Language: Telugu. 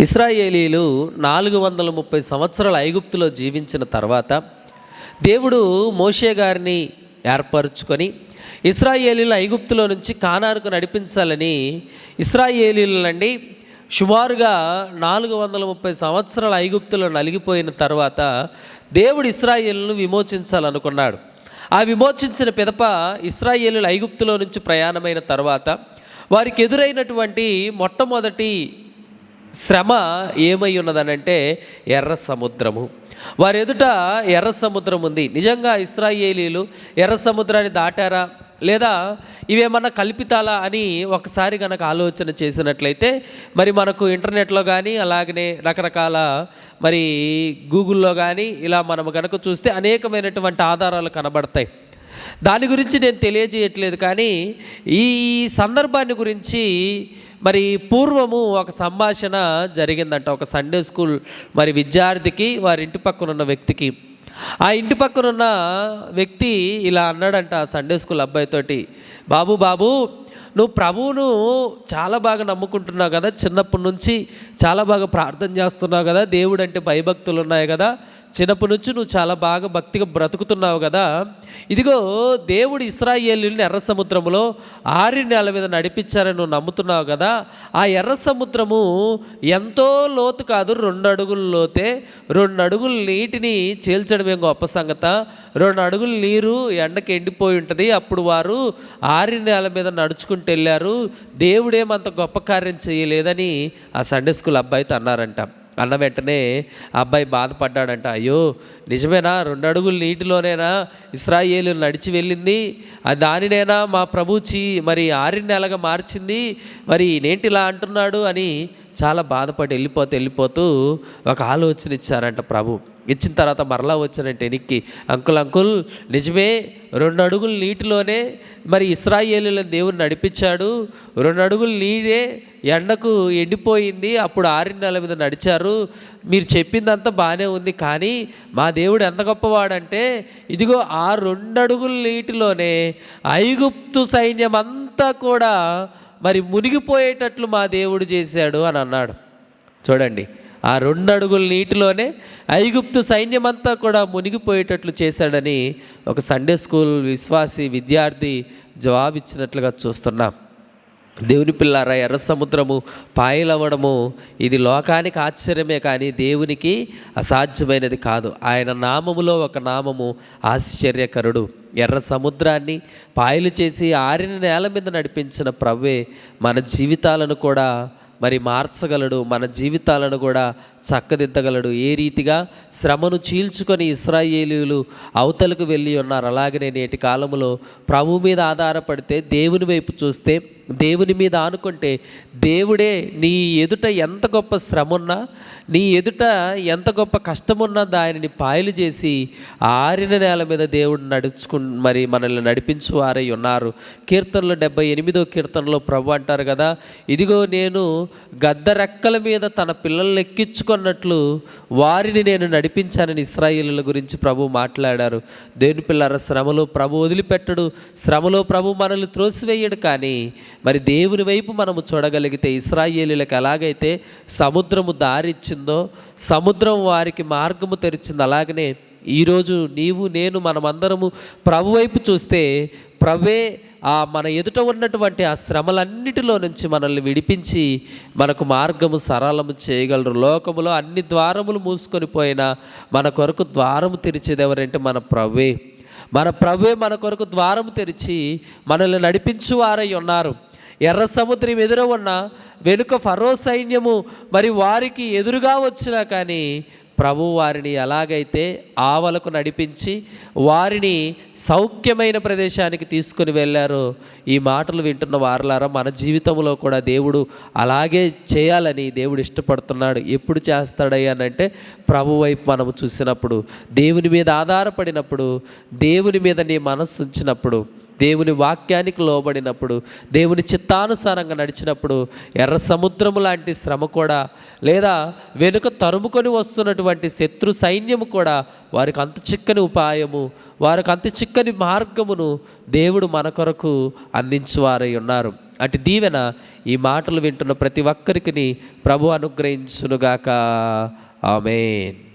ఇస్రాయేలీలు నాలుగు వందల ముప్పై సంవత్సరాల ఐగుప్తులో జీవించిన తర్వాత దేవుడు మోషే గారిని ఏర్పరచుకొని ఇస్రాయేలీలు ఐగుప్తులో నుంచి కానారుకు నడిపించాలని ఇస్రాయేలీలండి సుమారుగా నాలుగు వందల ముప్పై సంవత్సరాల ఐగుప్తులో నలిగిపోయిన తర్వాత దేవుడు ఇస్రాయేలును విమోచించాలనుకున్నాడు. ఆ విమోచించిన పిదప ఇస్రాయేలు ఐగుప్తులో నుంచి ప్రయాణమైన తర్వాత వారికి ఎదురైనటువంటి మొట్టమొదటి శ్రమ ఏమై ఉన్నదనంటే ఎర్ర సముద్రము. వారి ఎదుట ఎర్ర సముద్రం ఉంది. నిజంగా ఇస్రాయేలీలు ఎర్ర సముద్రాన్ని దాటారా? లేదా ఇవేమన్నా కల్పితాలా అని ఒకసారి కనుక ఆలోచన చేసినట్లయితే మరి మనకు ఇంటర్నెట్లో కానీ అలాగనే రకరకాల మరి గూగుల్లో కానీ ఇలా మనం కనుక చూస్తే అనేకమైనటువంటి ఆధారాలు కనబడతాయి. దాని గురించి నేను తెలియజేయట్లేదు కానీ ఈ సందర్భాన్ని గురించి మరి పూర్వము ఒక సంభాషణ జరిగిందంట. ఒక సండే స్కూల్ మరి విద్యార్థికి వారి ఇంటి పక్కన ఉన్న వ్యక్తికి. ఆ ఇంటి పక్కన ఉన్న వ్యక్తి ఇలా అన్నాడంట ఆ సండే స్కూల్ అబ్బాయితోటి బాబు బాబు నువ్వు ప్రభువును చాలా బాగా నమ్ముకుంటున్నావు కదా చిన్నప్పటి నుంచి చాలా బాగా ప్రార్థన చేస్తున్నావు కదా దేవుడు అంటే భయభక్తులు ఉన్నాయి కదా చిన్నప్పటి నుంచి నువ్వు చాలా బాగా భక్తిగా బ్రతుకుతున్నావు కదా. ఇదిగో దేవుడు ఇస్రాయేలీని ఎర్ర సముద్రంలో ఆరి నెల మీద నడిపించారని నువ్వు నమ్ముతున్నావు కదా. ఆ ఎర్ర సముద్రము ఎంతో లోతు కాదు రెండు అడుగుల లోతే. రెండు అడుగుల నీటిని చేల్చడమే గొప్ప సంగత. రెండు అడుగుల నీరు ఎండకి ఎండిపోయి ఉంటుంది. అప్పుడు వారు ఆరి నెల మీద నడుచుకుంటూ వెళ్ళారు. దేవుడేమంత గొప్ప కార్యం చేయలేదని ఆ సండే స్కూల్ అబ్బాయితో అన్నారంట. అన్న వెంటనే ఆ అబ్బాయి బాధపడ్డాడంట. అయ్యో నిజమేనా? రెండు అడుగులు నీటిలోనేనా ఇస్రాయేలు నడిచి వెళ్ళింది? దానినేనా మా ప్రభు చీ మరి ఆరి నెలగా మార్చింది? మరి నేంటిలా అంటున్నాడు అని చాలా బాధపడి వెళ్ళిపోతూ వెళ్ళిపోతూ ఒక ఆలోచన ఇచ్చారంట ప్రభు. ఇచ్చిన తర్వాత మరలా వచ్చానంటే ఎనిక్కి అంకుల్ అంకుల్ నిజమే రెండు అడుగులు నీటిలోనే మరి ఇస్రాయేలీల దేవుడు నడిపించాడు. రెండు అడుగులు నీడే ఎండకు ఎండిపోయింది. అప్పుడు ఆరిన నెల మీద నడిచారు. మీరు చెప్పిందంతా బాగానే ఉంది. కానీ మా దేవుడు ఎంత గొప్పవాడంటే ఇదిగో ఆ రెండు అడుగుల నీటిలోనే ఐగుప్తు సైన్యం అంతా కూడా మరి మునిగిపోయేటట్లు మా దేవుడు చేశాడు అని అన్నాడు. చూడండి ఆ రెండు అడుగుల నీటిలోనే ఐగుప్తు సైన్యమంతా కూడా మునిగిపోయేటట్లు చేశాడని ఒక సండే స్కూల్ విశ్వాసి విద్యార్థి జవాబిచ్చినట్లుగా చూస్తున్నాం. దేవుని పిల్లారా ఎర్ర సముద్రము పాయలవ్వడము ఇది లోకానికి ఆశ్చర్యమే కానీ దేవునికి అసాధ్యమైనది కాదు. ఆయన నామములో ఒక నామము ఆశ్చర్యకరుడు. ఎర్ర సముద్రాన్ని పాయలు చేసి ఆరిన నేల మీద నడిపించిన ప్రవ్వే మన జీవితాలను కూడా మరి మార్చగలడు మన జీవితాలను కూడా చక్కదిద్దగలడు. ఏ రీతిగా శ్రమను చీల్చుకొని ఇస్రాయేలీలు అవతలకు వెళ్ళి ఉన్నారు. అలాగనే నేటి కాలంలో ప్రభు మీద ఆధారపడితే దేవుని వైపు చూస్తే దేవుని మీద ఆనుకుంటే దేవుడే నీ ఎదుట ఎంత గొప్ప శ్రమ ఉన్నా నీ ఎదుట ఎంత గొప్ప కష్టమున్నా దానిని పాయలు చేసి ఆరిన నేల మీద దేవుడు నడుచుకు మరి మనల్ని నడిపించు వారై ఉన్నారు. కీర్తనలో డెబ్బై ఎనిమిదో కీర్తనలో ప్రభు అంటారు కదా ఇదిగో నేను గద్ద రెక్కల మీద తన పిల్లల్ని ఎక్కించుకున్నట్లు వారిని నేను నడిపించానని ఇస్రాయిలుల గురించి ప్రభు మాట్లాడారు. దేవుని పిల్లల శ్రమలో ప్రభు వదిలిపెట్టడు శ్రమలో ప్రభు మనల్ని త్రోసివేయడు కానీ మరి దేవుని వైపు మనము చూడగలిగితే ఇస్రాయేలీలకు ఎలాగైతే సముద్రము దారిచ్చిందో సముద్రం వారికి మార్గము తెరిచింది అలాగనే ఈరోజు నీవు నేను మనమందరము ప్రభు వైపు చూస్తే ప్రభే ఆ మన ఎదుట ఉన్నటువంటి ఆ శ్రమలన్నిటిలో నుంచి మనల్ని విడిపించి మనకు మార్గము సరళము చేయగలరు. లోకములో అన్ని ద్వారములు మూసుకొని పోయినా మన కొరకు ద్వారము తెరిచేది ఎవరంటే మన ప్రవే మన ప్రవే మన కొరకు ద్వారము తెరిచి మనల్ని నడిపించువారై ఉన్నారు. ఎర్ర సముద్రం ఎదుర ఉన్న వెనుక ఫరో సైన్యము మరి వారికి ఎదురుగా వచ్చినా కానీ ప్రభు వారిని ఎలాగైతే ఆవలకు నడిపించి వారిని సౌఖ్యమైన ప్రదేశానికి తీసుకుని వెళ్ళారో ఈ మాటలు వింటున్న వారలారా మన జీవితంలో కూడా దేవుడు అలాగే చేయాలని దేవుడు ఇష్టపడుతున్నాడు. ఎప్పుడు చేస్తాడయ్యానంటే ప్రభు వైపు మనము చూసినప్పుడు దేవుని మీద ఆధారపడినప్పుడు దేవుని మీద నీ మనస్సు ఉంచినప్పుడు దేవుని వాక్యానికి లోబడినప్పుడు దేవుని చిత్తానుసారంగా నడిచినప్పుడు ఎర్ర సముద్రము లాంటి శ్రమ కూడా లేదా వెనుక తరుముకొని వస్తున్నటువంటి శత్రు సైన్యము కూడా వారికి అంత చిక్కని ఉపాయము వారికి అంత చిక్కని మార్గమును దేవుడు మన కొరకు అందించువారై ఉన్నారు. అటు దీవెన ఈ మాటలు వింటున్న ప్రతి ఒక్కరికి ప్రభు అనుగ్రహించునుగాక. ఆమెన్.